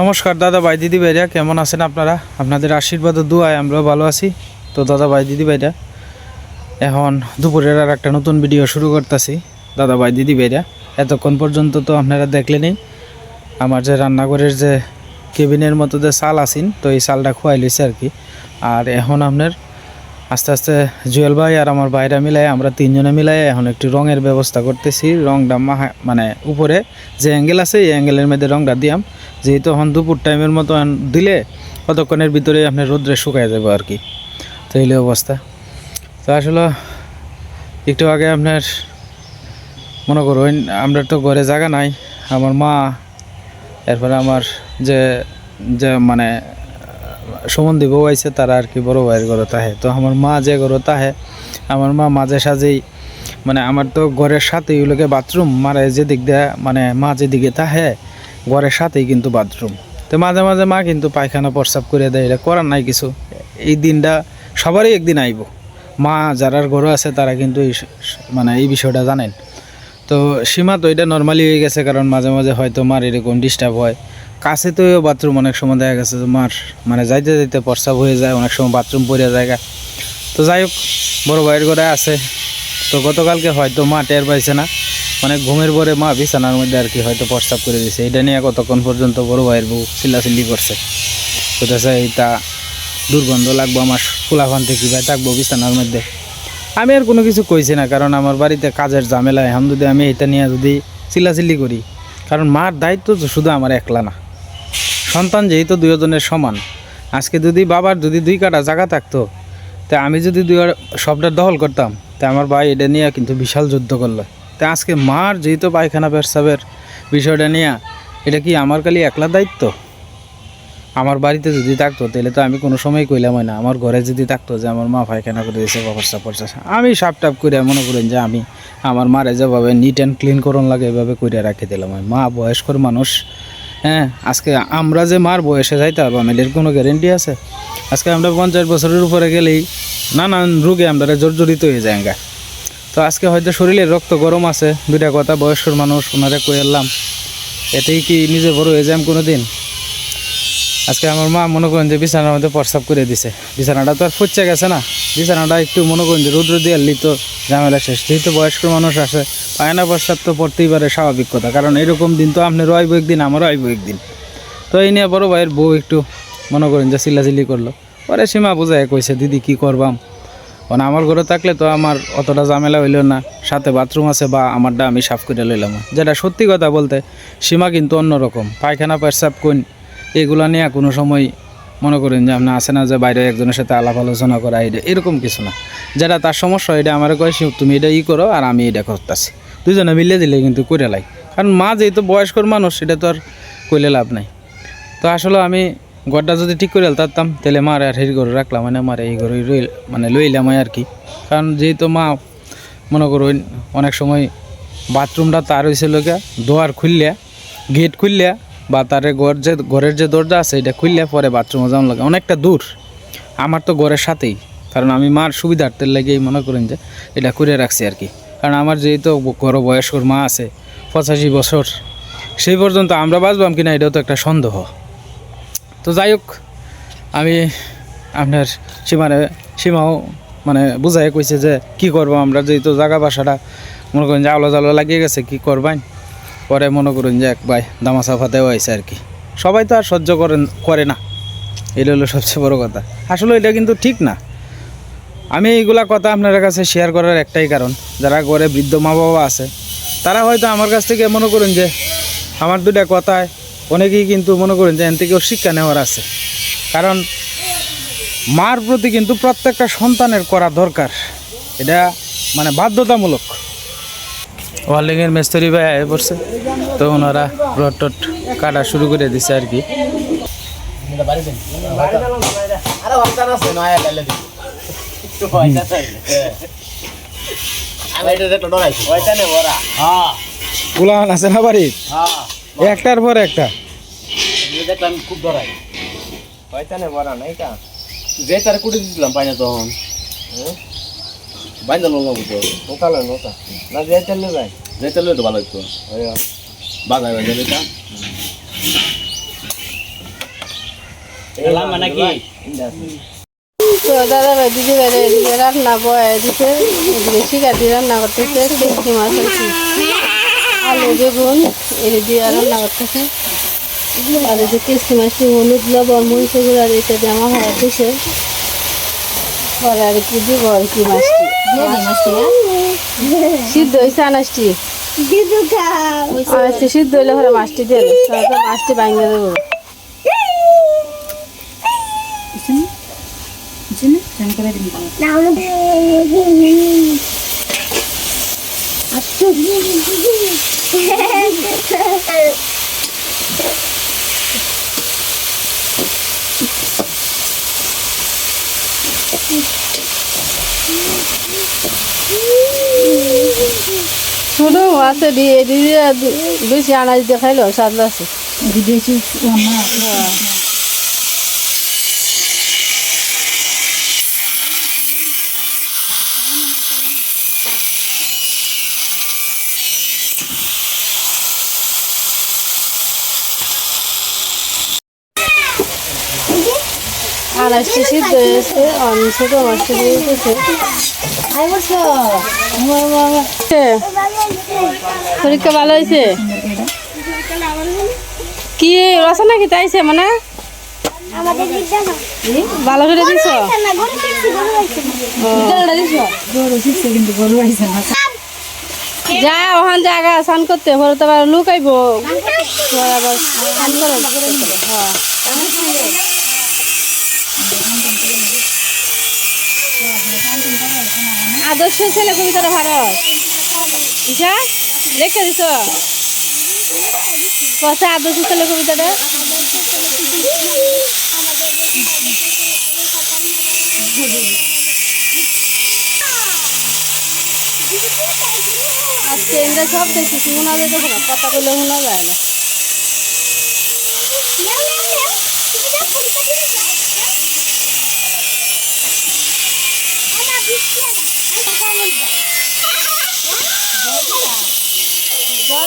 নমস্কার, দাদা ভাই, দিদি ভাইরা, কেমন আছেন আপনারা? আপনাদের আশীর্বাদ ও দুয়ায় আমরাও ভালো আছি। তো দাদা ভাই, দিদি ভাইরা, এখন দুপুরের আর একটা নতুন ভিডিও শুরু করতেছি। দাদা ভাই, দিদি ভাইরা, এতক্ষণ পর্যন্ত তো আপনারা দেখলেনই, আমার যে রান্নাঘরের যে কেবিনের মতো যে চাল আসিন তো এই চালটা খুয়াই লইছে আর কি। আর এখন আপনার আস্তে আস্তে জুয়েল ভাই আর আমার বাইরা মিলাই আমরা তিনজনে মিলাই এখন একটু রঙের ব্যবস্থা করতেছি। রংটা মাহা মানে উপরে যে অ্যাঙ্গেল আছে, এই অ্যাঙ্গেলের মধ্যে রংটা দিয়াম। যেহেতু এখন দুপুর টাইমের মতো দিলে কতক্ষণের ভিতরে আপনার রোদ্রে শুকায় যাবে আর কি। তো এই অবস্থা। তো আসলে একটু আগে আপনার মনে করুন, আমরা তো ঘরে জায়গা নাই। আমার মা, এরপরে আমার যে যে মানে সম্বন্ধী বউ আইছে, তারা আর কি বড় ভাইয়ের ঘরে তাহে তো আমার মা যে ঘরে তাহে আমার মা মাঝে সাঝেই মানে আমার তো ঘরের সাথেই ওগুলোকে বাথরুম, মারে যেদিক দিয়ে মানে মা যেদিকে তাহে ঘরের সাথেই কিন্তু বাথরুম। তো মাঝে মাঝে মা কিন্তু পায়খানা প্রস্রাব করে দেয় এটা করার নাই কিছু। এই দিনটা সবারই একদিন আইব। মা যারার ঘরে আছে, তারা কিন্তু এই মানে এই বিষয়টা জানেন। তো সীমা তো এটা নর্মালি হয়ে গেছে, কারণ মাঝে মাঝে হয়তো মার এরকম ডিস্টার্ব হয়। কাছে তো বাথরুম অনেক সময় দেখা গেছে মার মানে যাইতে যাইতে প্রস্রাব হয়ে যায়, অনেক সময় বাথরুম পড়ে জায়গা তো যাই হোক, বড় ভাইয়ের ঘরে আছে। তো গতকালকে হয়তো মা টের পাইছে না। মানে ঘুমের পরে মা বিছানার মধ্যে আর কি হয়তো প্রস্রাব করে দিয়েছে। এটা নিয়ে কতক্ষণ পর্যন্ত বড় ভাইয়ের বউ চিল্লাচিল্লি করছে। বলতেছে এইটা দুর্গন্ধ লাগবো আমার ফুলাফান থেকে ভাই থাকব বিছানার মধ্যে। আমি আর কোনো কিছু কইছি না, কারণ আমার বাড়িতে কাজের ঝামেলা। এখন যদি আমি এটা নিয়ে যদি চিল্লাচিল্লি করি। কারণ মার দায়িত্ব তো শুধু আমার একলা না। সন্তান যেহেতু দুজনের সমান, আজকে যদি বাবার যদি দুই কাটা জায়গা থাকতো, তা আমি যদি দুই সবটা দখল করতাম, তা আমার ভাই এটা নিয়ে কিন্তু বিশাল যুদ্ধ করল। তা আজকে মার যেহেতু পায়খানা পেরসাবের বিষয়টা নিয়ে, এটা কি আমার খালি একলা দায়িত্ব? আমার বাড়িতে যদি থাকতো, তাহলে তো আমি কোনো সময় কইলাম না। আমার ঘরে যদি থাকতো যে আমার মা পায়খানা করে দিয়েছে ব্যবস্থা করছে আমি সাপ টাপ করে মনে করেন যে আমি, আমার মারে যেভাবে নিট অ্যান্ড ক্লিন করন লাগে, এভাবে করে রাখে দিলাম মা বয়স্কর মানুষ হ্যাঁ আজকে আমরা যে মার বয়সে যাইতে পারব এর কোনো গ্যারেন্টি আছে? আজকে আমরা পঞ্চাশ বছরের উপরে গেলেই নানান রোগে আমরা জর্জরিত হয়ে যায় গা। তো আজকে হয়তো শরীরে রক্ত গরম আছে, দুইটা কথা বয়স্কর মানুষ ওনারা কয়ে এলাম, এতেই কি নিজে বড় হয়ে যাম কোনো দিন আজকে আমার মা মনে করেন যে বিছানার মধ্যে প্রস্রাব করে দিছে। বিছানাটা তো আর ফুচ্ছে গেছে না। বিছানাটা একটু মনে করেন যে রৌদ্র দিয়ে তো ঝামেলা শেষ। যেহেতু বয়স্ক মানুষ আসে পায়না প্রস্রাব তো পড়তেই পারে স্বাভাবিক কথা। কারণ এরকম দিন তো আপনি রইব একদিন, আমারও আইব একদিন। তো এই নিয়ে বড় ভাইয়ের বউ একটু মনে করেন যে চিল্লাচিল্লি করল। পরে সীমা বোঝায়, কইছে, দিদি, কি করবাম? মানে আমার ঘরে থাকলে তো আমার অতটা ঝামেলা হইল না। সাথে বাথরুম আছে বা আমারটা আমি সাফ করে লইলাম। যেটা সত্যি কথা বলতে, সীমা কিন্তু অন্যরকম। পায়খানা, পেশাব কোন এগুলো নিয়ে কোনো সময় মনে করেন যে আপনি আসে না যে বাইরে একজনের সাথে আলাপ আলোচনা করা এটা এরকম কিছু না। যেটা তার সমস্যা এটা আমার কয় "শিব, তুমি এটা ই করো আর আমি এটা করতেছি। দুজনে মিলে দিলে কিন্তু করে লাই কারণ মা যেহেতু বয়স্কর মানুষ এটা তো আর কইলে লাভ নাই। তো আসলে আমি ঘরটা যদি ঠিক করে তারতাম তাহলে মার আর হেরি করে রাখলাম মানে মার এই ঘরে রইল মানে লইলাম আর কি। কারণ যেহেতু মা মনে করুন অনেক সময় বাথরুমটা তার হয়েছিল গিয়া দোয়ার খুললে গেট খুললে বা তারে ঘর যে ঘরের যে দরজা আছে, এটা খুললে পরে বাথরুমে যাওয়ার লাগে। অনেকটা দূর। আমার তো ঘরের সাথেই। কারণ আমি মার সুবিধার্থের লাগেই মনে করেন যে, এটা করে রাখছি আর কি। কারণ আমার যেহেতু ঘর বয়স্কর মা আছে, পঁচাশি বছর, সেই পর্যন্ত আমরা বাঁচবাম কিনা, এটাও তো একটা সন্দেহ। তো যাই হোক, আমি আপনার সীমারে সীমাও মানে বুঝাই কইছে যে, কি করব আমরা? যেহেতু জায়গা বাসাটা মনে করেন যে আলো জালো লাগিয়ে গেছে, কি করবেন পরে মনে করুন যে এক ভাই দামাসা ফাতেও আইসে আর কি। সবাই তো আর সহ্য করেন করে না। এটা হলো সবচেয়ে বড় কথা। আসলে এটা কিন্তু ঠিক না। আমি এইগুলা কথা আপনার কাছে শেয়ার করার একটাই কারণ। যারা ঘরে বৃদ্ধ মা বাবা আছে, তারা হয়তো আমার কাছ থেকে মনে করেন যে আমার দুটা কথায় অনেকেই কিন্তু মনে করেন যে এন থেকেও শিক্ষা নেওয়ার আছে। কারণ মার প্রতি কিন্তু প্রত্যেকটা সন্তানের করা দরকার। এটা মানে বাধ্যতামূলক। ওয়ার্লিংয়ের মেস্তরি ভাই আয় পড়ছে। তো ওনারা রড টট কাটা শুরু করে দিছে আর কি। হ্যাঁ গুলান আছে না বাড়ি? হ্যাঁ একটার পর একটা। খুব ডরাই পয়সা নে বড়া নাই কা যে তার কুড়ি দিছিলাম পাইনা তখন বাইন্দা লোক তো ওকালে নৌকা না যে চললে যাই যে চললে তো ভালো হইতো। বাজায় বাজায় এটা লাম্বা নাকি দাদা দিদি এদিকে রান্না বয়ে দিতে এদিকে শিকারি রান্না করতেছে কেজি মাছ আলু বেগুন এর দিয়ে রান্না করতেছে। আর এই যে কেসি মাছটি হলুদ লবণ মরিচ গুঁড়ো এটা দিয়ে আমার হওয়া দিছে পরে আর কি দিব আর কি মাছটি সিদ্ধ হয়েছে আনাজটি। আনাজটি সিদ্ধ হইলে পরে মাছটি দিয়ে মাছটি ভাঙিয়ে দেবো। ছোট আছে দিয়ে দিয়ে বেশি আনাজ দিয়ে খাইলেও স্বাদ আছে আনাজটি সিদ্ধ হয়েছে ছোট মাছটি দিয়ে দিতেছে পরীক্ষা ভালো হয়েছে? কি রচনা কি তাইছে মানে? ভালো করে দিছ? যা ওখান জায়গা স্নান করতে, পরে তো আবার লুক আইব আবার স্নান করে। হ্যাঁ আদর্শ ছেলে কবিতাটা ভারত ইসা লিখে দিছ কথা আদর্শ ছেলে কবিতাটা? আজকে এরা সব দেখছি, শোনা যায় তখন কথা বলে শোনা যায় না জল দেখা হচ্ছে না এখানে না হাতে লাগবো ইসা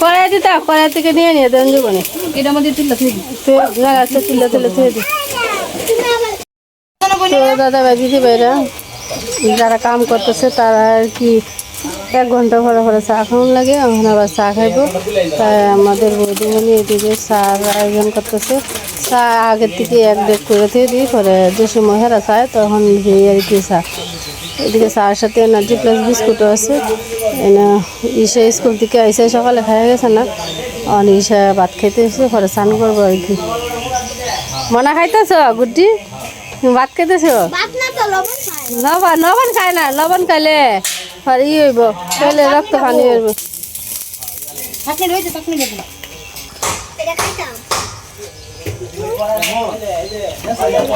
কড়াই দিতা কড়াই থেকে নিয়ে নিয়ে দেন জীবনে এটা আচ্ছা দাদা ভাই দিদি ভাইরা যারা কাম করতেছে তারা আর কি এক ঘণ্টা পরে পরে চা খাওয়ান লাগে এখন আবার চা খাইবো। তাই আমাদের বৌদিমণি এদিকে চার আয়োজন করতেছে চা আগের থেকে এক ডেক করে দিয়ে দিই পরে যে সময় হেরা চায় তখন দিয়ে আর কি চা। এদিকে চার সাথে এনার্জি প্লাস বিস্কুটও আছে। এনে ঈশা স্কুল থেকে আইসে সকালে খাইয়া গেছে না। অন ঈশা ভাত খাইতে এসে পরে স্নান করব আর কি। মনা খাইতেছ গুড্ডি? ভাত খাইতেছ? বাপ লবণ খায়। লবণ লবণ খায় না লবণ খাইলে। আর ই হইব। খাইলে রক্ত পানি হইব। থাকলে রয়েছে থাকলে দেবো এটা খাইতাম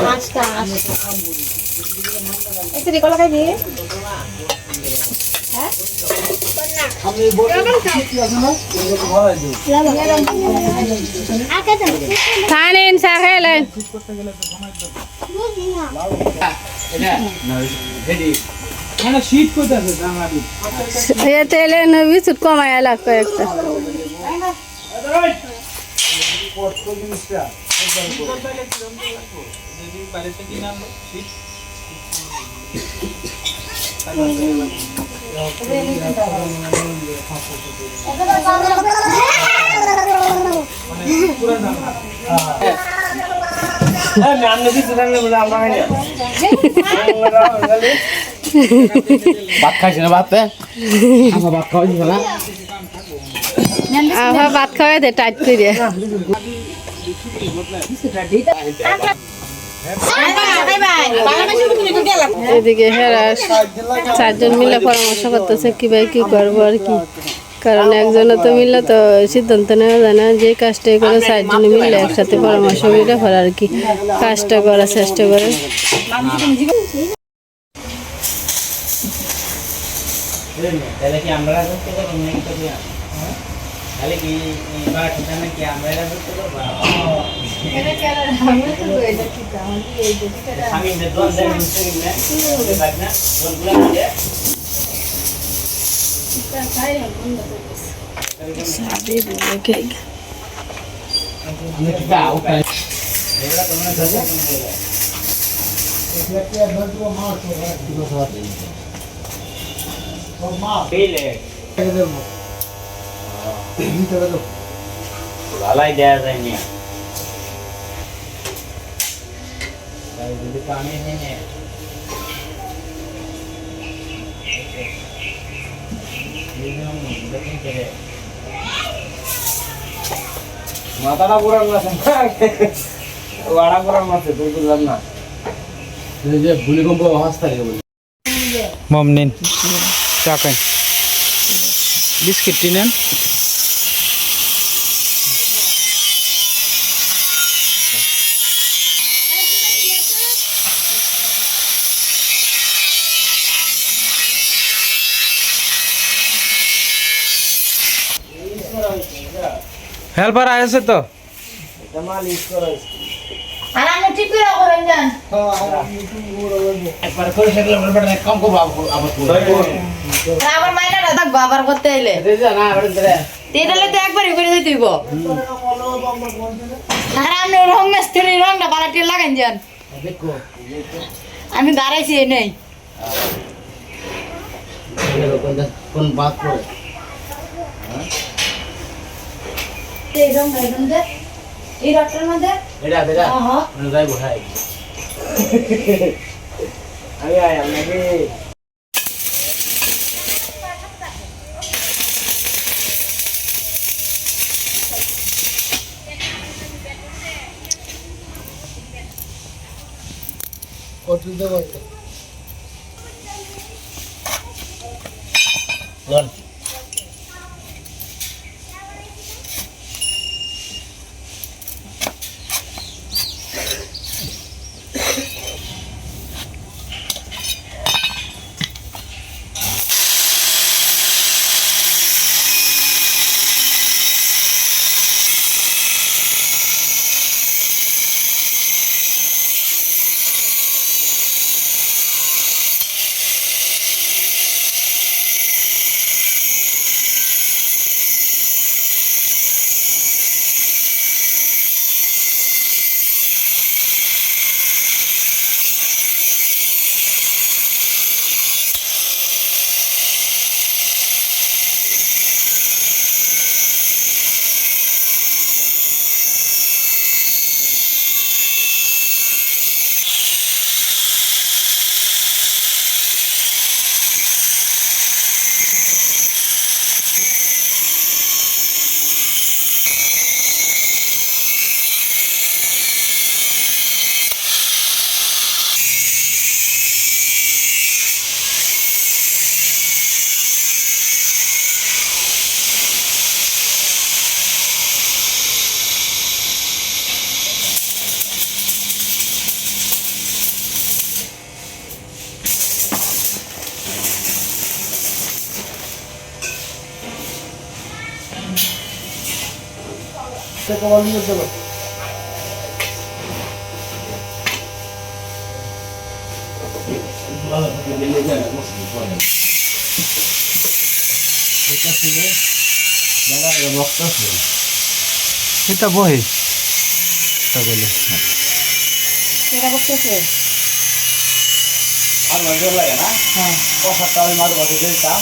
আজকা এতে রে কলা খাইবি? হ্যাঁ? আর খাইতাম খাই নিন চা খাইলেন বুঝি না মানে শীত কোথাছে জানাবি এ তেলে ভাত খাইছি না ভাত? না। ভাত দে, টাইট চারজন মিলে পরামর্শ করতেছে কি ভাই, কি করব আর কি। কারণ একজনে তো মিললে তো সিদ্ধান্ত নেওয়া যায় না, যে কাজটাই করে চারজন মিললে একসাথে পরামর্শ মিলে করে আর কি। কাজটা করার চেষ্টা করে। তাহলে কি আমরা রাজত্ব করব নাকি তো? হ্যাঁ? তাহলে কি এই বাড়িটা নাকি আমরা রাজত্ব করব? স্বামীদের দোয়ার দেন, না? দেখ না? দোয়ারগুলো দিয়ে। এগুলো তোমরা ধরে তোমরা ভালাই পানি নেই মাথাটা পুরান আছে ওয়াড়া পুরান আছে তুই বুঝলাম না যে ভূমিকম্প বলি। মম নিন। চা খান বিস্কিটটি নেন হেল্পার আছে তো এটা মাল ইউজ করা আর আমি ঠিক করে করেন যান একবার করে সেগুলো বলবে কম কম আবার আবার মাইনাটা থাকব আবার করতে এলে না তেটালে তো একবারই করে দিতে হইব আর আপনি রং মিস্ত্রি রংটা বালাটি লাগান যান। আমি দাঁড়াইছি এই নেই। কোন বাদ পড়ে? এই রংটা এই রংটা। এই রংটার মধ্যে? এটা বেটা মানে যাইবো হ্যাঁ। আমি আই কত আপনাকে এটা বহে। তা বলে এটা করতেছে আর মজা লাগে না? হ্যাঁ। কথাটা ওই মার বসে দিতা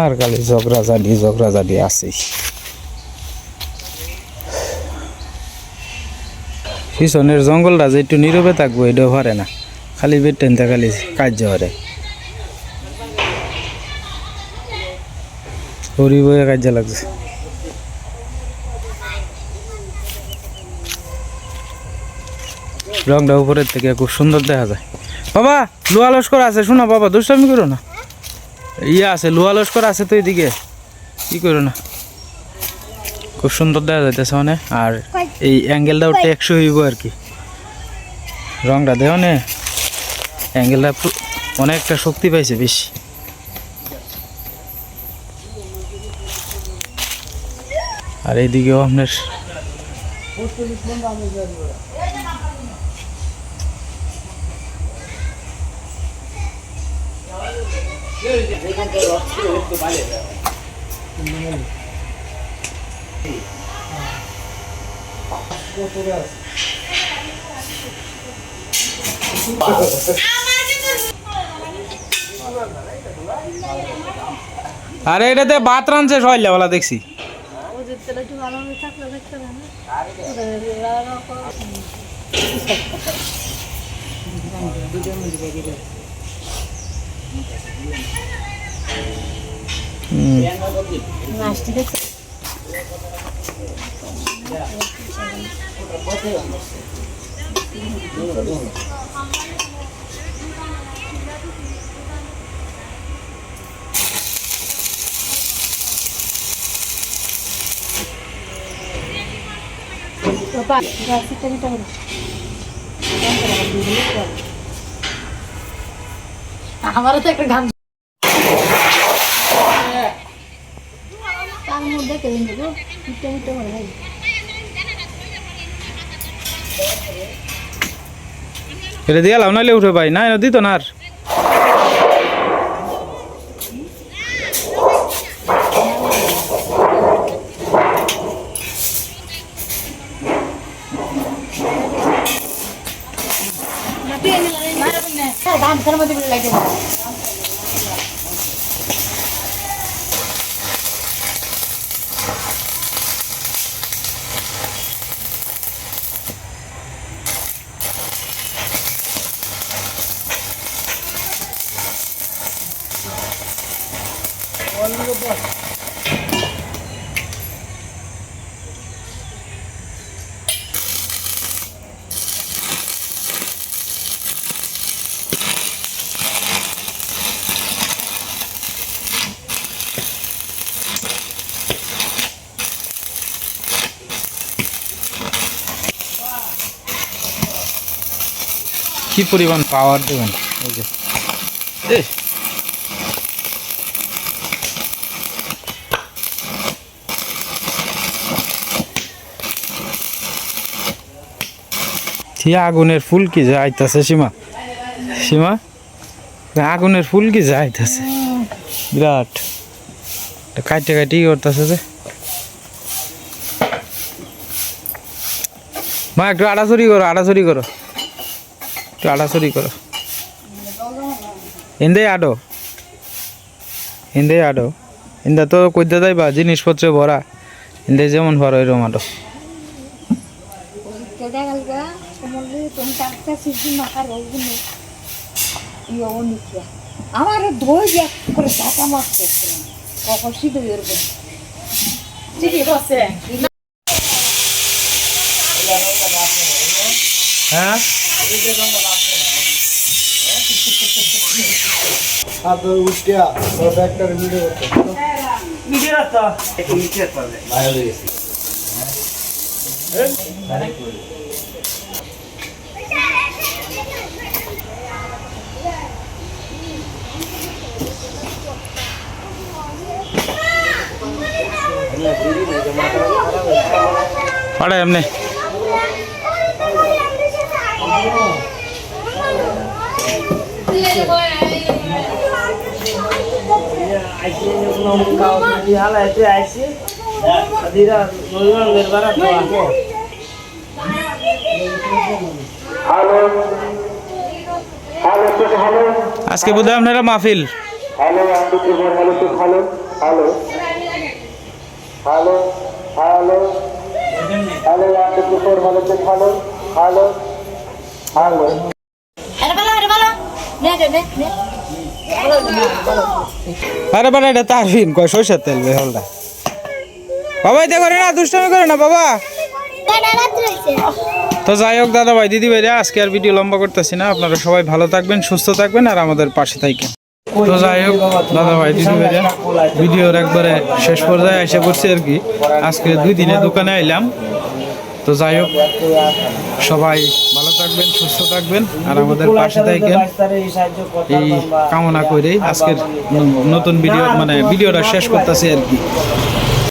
আর খালি ঝগড়াঝাটি ঝগড়াঝাটি আছেই। পিছনের জঙ্গলটা যে একটু নীরবে থাকব, এটাও পারে না। খালি বেড টেনতে খালি কার্য করে হরি বয়ে কার্য লাগছে রংটা উপরের থেকে খুব সুন্দর দেখা যায়। বাবা, লোহা লস্কর আছে, শোনো বাবা, দুষ্টামি করো না। ইয়ে আছে, লোহা লস্কর আছে তো এদিকে। কি করো না? খুব সুন্দর দেখা যাইতেছে মানে আর এই অ্যাঙ্গেলটাও টেকসই হইব আর কি। রংটা দেও নে, অ্যাঙ্গেলটা অনেকটা শক্তি পাইছে বেশি। আর এইদিকেও আপনার আরে এটাতে ভাত রাঁধছে সহলেবেলা দেখছি। Bapak, kasih cerita dulu. Kita আমারও তো একটা গান তার মধ্যে কেড়ে মিটে মিটে মনে হয়। এটা দিয়ে লাভ নাইলে উঠে ভাই না দিত না আর গামছার মধ্যে বলে লাগে কি পরিমাণ পাওয়ার দেবেন? এই যে। আগুনের ফুল কি যাইতেছে সীমা? সীমা? আগুনের ফুল কি যাইতেছে বিরাট। কাটতে কাটি করতেছে যে। মা, একটু আড়াছড়ি করো আড়াছড়ি করো। একটু আড়াছড়ি করো। হিন্দে আডো। হিন্দে আডো। হিন্দা তো কইতে যাইবা জিনিসপত্রে ভরা। হিন্দে যেমন ভরা এরকম আডো। আমার ধোয় করে ঢাকা মাছ করছিলাম কখন শীত এরকম হ্যাঁ? আপনার উঠিয়া সব একটা ভিডিও করতে ভাইরাল হয়ে গেছে। পাড়া এমনি। আজকে বোধহয় আপনারা মাহফিল hello hello hello hello hello hello hello hello আরে বলো আরে বলো। নে নে নে নে। আরে বাবা এটা তারফিন কয় সরষের তেল বেহলটা বাবা এটা করে না দুষ্টামি করে না বাবা। তো যাই হোক দাদা ভাই দিদি ভাইরা আজকে আর ভিডিও লম্বা করতেছি না। আপনারা সবাই ভালো থাকবেন সুস্থ থাকবেন আর আমাদের পাশে থাকবেন তো যাই হোক দাদা ভাই দিদি ভাইরা ভিডিওর একবারে শেষ পর্যায়ে এসে পড়ছি আর কি। আজকে দুই দিনে দোকানে আইলাম। তো যাই হোক সবাই থাকবেন, সুস্থ থাকবেন। আর আমাদের পাশে থাকবেন এই কামনা করে আজকের নতুন ভিডিও মানে ভিডিওটা শেষ করতেছি আর কি।